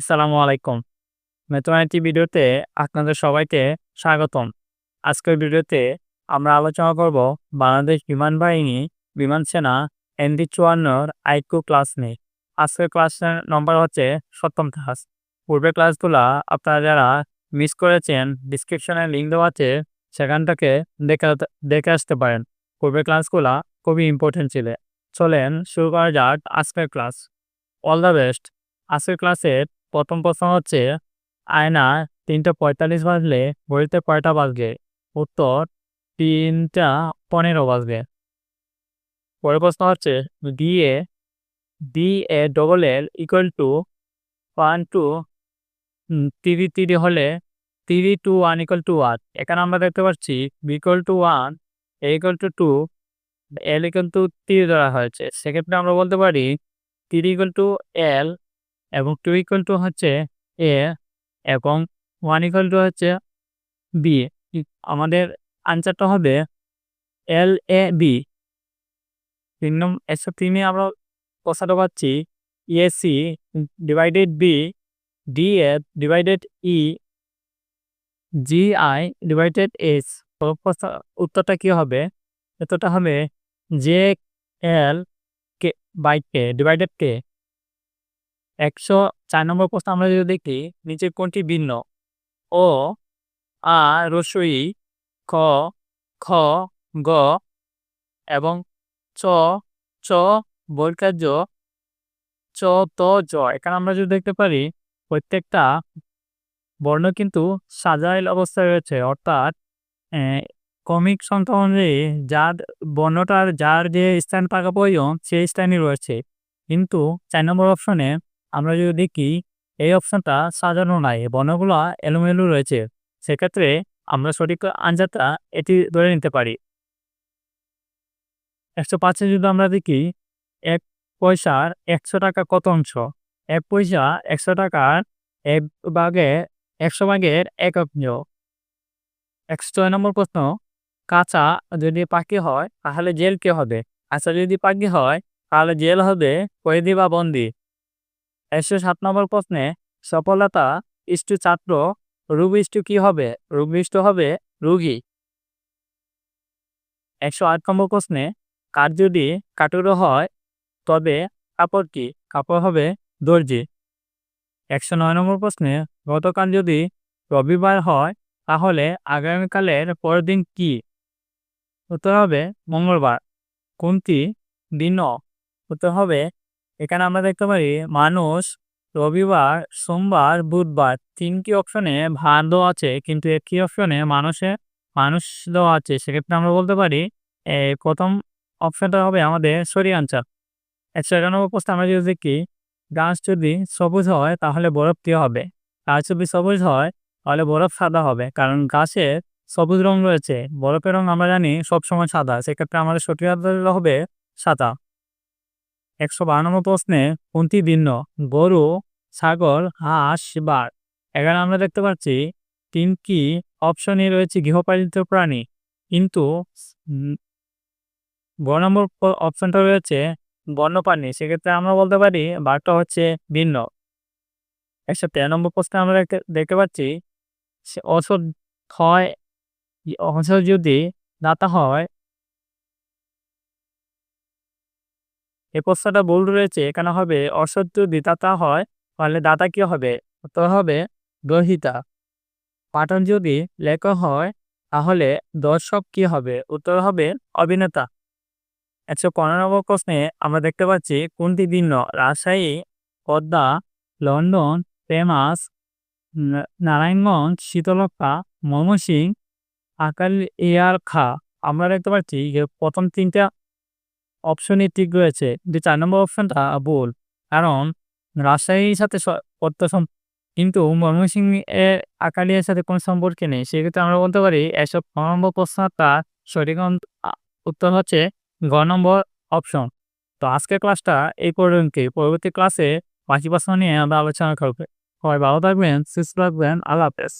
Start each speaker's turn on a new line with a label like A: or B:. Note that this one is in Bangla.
A: আসসালামু আলাইকুম। মেথোনাইটি ভিডিওতে আপনাদের সবাইকে স্বাগতম। আজকের ভিডিওতে আমরা আলোচনা করব বাংলাদেশ বিমান বাহিনী বিমান সেনা এনডি চুয়ান্নর আইকু ক্লাস নিয়ে। আজকের ক্লাসের নম্বর হচ্ছে সপ্তম ক্লাস। পূর্বের ক্লাসগুলা আপনারা যারা মিস করেছেন ডিসক্রিপশনে লিঙ্ক দেওয়া আছে, সেখান থেকে দেখে দেখে আসতে পারেন। পূর্বের ক্লাসগুলা খুবই ইম্পর্টেন্ট ছিল। চলেন শুরু করা যাক আজকের ক্লাস। All the best. আজকের ক্লাসের প্রথম প্রশ্ন হচ্ছে, আয়না তিনটা পঁয়তাল্লিশ বাজলে ঘড়িতে কয়টা বাজবে? উত্তর, তিনটা পনেরো বাজবে। পরের প্রশ্ন হচ্ছে D A D A double L equal to one two three three হলে three two one equal to one এখানে আমরা দেখতে পাচ্ছি B equal to one A equal to two L equal to three ধরা হয়েছে। সেক্ষেত্রে আমরা বলতে পারি তিরি ইকুয়াল টু এল এবং টু ইকুয়াল টু হচ্ছে এ এবং ওয়ান ইকুয়াল টু হচ্ছে বি আমাদের আনসারটা হবে এল এ বি তিন নম্বর একশো তিনে আমরা কথাটা পাচ্ছি EAC divided B D F divided E G I divided S উত্তরটা কি হবে? উত্তরটা হবে J L K by K divided K একশো চার নম্বর প্রশ্ন আমরা যদি দেখি নিচে কোনটি ভিন্ন। ও, আ, রসই, খ খ, গ এবং চ চ, বৈকার্য, চ, ত, জ। এখানে আমরা যদি দেখতে পারি, প্রত্যেকটা বর্ণ কিন্তু সাজাইল অবস্থায় রয়েছে। অর্থাৎ কমিক সংখ্যা অনুযায়ী যার বর্ণটার, যার যে স্থান পাকা প্রয়োজন সেই স্থানই রয়েছে। কিন্তু চার নম্বর অপশনে আমরা যদি দেখি, এই অপশনটা সাজানো নাই, বর্ণগুলো এলোমেলো রয়েছে। সেক্ষেত্রে আমরা সঠিক আনসারটা এটি ধরে নিতে পারি। একশো পাঁচে যদি আমরা দেখি, এক পয়সার একশো টাকা কত অংশ? এক পয়সা একশো টাকার এক ভাগে একশো ভাগের এক নিয়োগ একশো ছয় নম্বর প্রশ্ন, কাঁচা যদি পাখি হয়, তাহলে জেল কে হবে? আচ্ছা যদি পাখি হয়, তাহলে জেল হবে কয়েদি বা বন্দি। একশো সাত নম্বর প্রশ্নে, সফলতা ইষ্টু ছাত্র ইষ্টু কি হবে? রুবি ইষ্টু হবে রুগী। একশো আট নম্বর প্রশ্নে, কার যদি কাটুরো হয়, তবে কাপড় কি? কাপড় হবে দর্জি। একশো নয় নম্বর প্রশ্নে, গতকাল যদি রবিবার হয়, তাহলে আগামীকালের পরের দিন কি? উত্তর হবে মঙ্গলবার। কোনটি? দিন উত্তর হবে এখানে আমরা দেখতে পারি মানুষ রবিবার, সোমবার, বুধবার তিনটি অপশনে ভার দেওয়া আছে, কিন্তু একটি অপশনে মানুষে মানুষ দেওয়া আছে। সেক্ষেত্রে আমরা বলতে পারি প্রথম অপশনটা হবে আমাদের সরি আনসার একশো একানব্বই প্রশ্ন আমরা যদি দেখি, গাছ যদি সবুজ হয় তাহলে বরফ কী হবে? গাছ যদি সবুজ হয় তাহলে বরফ সাদা হবে, কারণ গাছের সবুজ রং রয়েছে, বরফের রং আমরা জানি সবসময় সাদা। সেক্ষেত্রে আমাদের সঠিক হবে সাদা। একশো নম্বর প্রশ্নে কোনটি ভিন্ন? গরু, ছাগল, হাঁস বার এখানে আমরা দেখতে পাচ্ছি তিনটি অপশনই রয়েছে গৃহপালিত প্রাণী। কিন্তু গ নম্বর অপশনটা রয়েছে বন্যপ্রাণী। সেক্ষেত্রে আমরা বলতে পারি বারটা হচ্ছে ভিন্ন। একশো তেরো নম্বর প্রশ্নে আমরা দেখতে পাচ্ছি অসৎ হয়, অসৎ যদি দাতা হয় এই প্রশ্নটা ভুল রয়েছে এখানে হবে? অসত্য দিতাতা হয়, তাহলে দাতা কি হবে? উত্তর হবে গ্রহিতা। পাঠন যদি লেখক হয়, তাহলে দর্শক কি হবে? উত্তর হবে অভিনেতা। একশো পনেরো প্রশ্নে আমরা দেখতে পাচ্ছি, কোনটি ভিন্ন? রাজশাহী, পদ্মা, লন্ডন, ফেমাস নারায়ণগঞ্জ শীতলক্ষা ময়মনসিং আকাল এয়ার খা আমরা দেখতে পাচ্ছি যে প্রথম তিনটা অপশনই ঠিক রয়েছে। যে চার নম্বর অপশনটা ভুল কারণ রাজশাহীর সাথে প্রত্যাশম কিন্তু ময়মনসিং এর আকালিয়ার সাথে কোনো সম্পর্ক নেই। সেক্ষেত্রে আমরা বলতে পারি, এসব ন নম্বর প্রশ্নটা সঠিক উত্তর হচ্ছে গ নম্বর অপশন তো আজকের ক্লাসটা এই পর্যন্তই। পরবর্তী ক্লাসে বাকি প্রশ্ন নিয়ে আমরা আলোচনা করবে। সবাই ভালো থাকবেন, সুস্থ থাকবেন। আল্লাহ হাফেজ।